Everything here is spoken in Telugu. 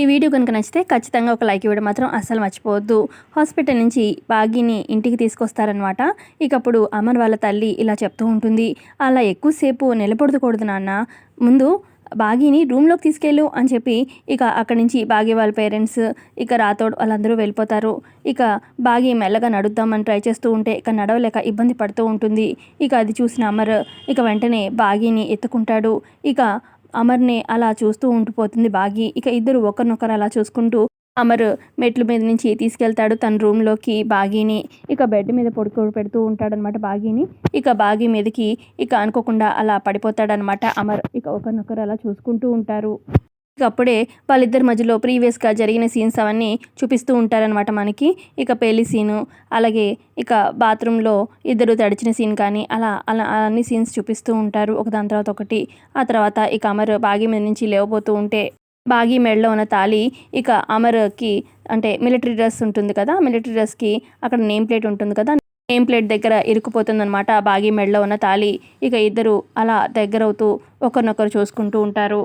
ఈ వీడియో కనుక నచ్చితే ఖచ్చితంగా ఒక లైక్ ఇవ్వడం మాత్రం అస్సలు మర్చిపోవద్దు. హాస్పిటల్ నుంచి బాగీని ఇంటికి తీసుకొస్తారనమాట ఇక అప్పుడు అమర్ వాళ్ళ తల్లి ఇలా చెప్తూ ఉంటుంది. అలా ఎక్కువసేపు నిలబడకూడదు నాన్న. ముందు బాగీని రూమ్లోకి తీసుకెళ్ళు అని చెప్పి ఇక అక్కడి నుంచి బాగీ వాళ్ళ పేరెంట్స్ ఇక రాతోడు వాళ్ళందరూ వెళ్ళిపోతారు. ఇక బాగీ మెల్లగా నడుద్దామని ట్రై చేస్తూ ఉంటే ఇక నడవలేక ఇబ్బంది పడుతూ ఉంటుంది. ఇక అది చూసిన అమర్ ఇక వెంటనే బాగీని ఎత్తుకుంటాడు. ఇక అమర్ని అలా చూస్తూ ఉండిపోతుంది బాగి. ఇక ఇద్దరు ఒకరినొకరు అలా చూసుకుంటూ అమర్ మెట్ల మీద నుంచి తీసుకెళ్తాడు తన రూమ్లోకి బాగీని. ఇక బెడ్ మీద పడుకో పెడుతూ ఉంటాడనమాట బాగీని. ఇక బాగి మీదకి ఇక అనుకోకుండా అలా పడిపోతాడనమాట అమర్. ఇక ఒకరినొకరు అలా చూసుకుంటూ ఉంటారు. ఇక అప్పుడే వాళ్ళిద్దరి మధ్యలో ప్రీవియస్గా జరిగిన సీన్స్ అవన్నీ చూపిస్తూ ఉంటారనమాట మనకి. ఇక పెళ్ళి సీను అలాగే ఇక బాత్రూంలో ఇద్దరు తడిచిన సీన్ కానీ అలా అలా అన్ని సీన్స్ చూపిస్తూ ఉంటారు. ఒక దాని తర్వాత ఒకటి. ఆ తర్వాత ఇక అమర్ బాగి మీద నుంచి లేవబోతూ ఉంటే బాగి మెడలో ఉన్న తాళి ఇక అమర్కి అంటే మిలిటరీ డ్రెస్ ఉంటుంది కదా మిలిటరీ డ్రెస్కి అక్కడ నేమ్ ప్లేట్ ఉంటుంది కదా నేమ్ ప్లేట్ దగ్గర ఇరుక్కుపోతుందన్నమాట బాగి మెడలో ఉన్న తాళి. ఇక ఇద్దరు అలా దగ్గరవుతూ ఒకరినొకరు చూసుకుంటూ ఉంటారు.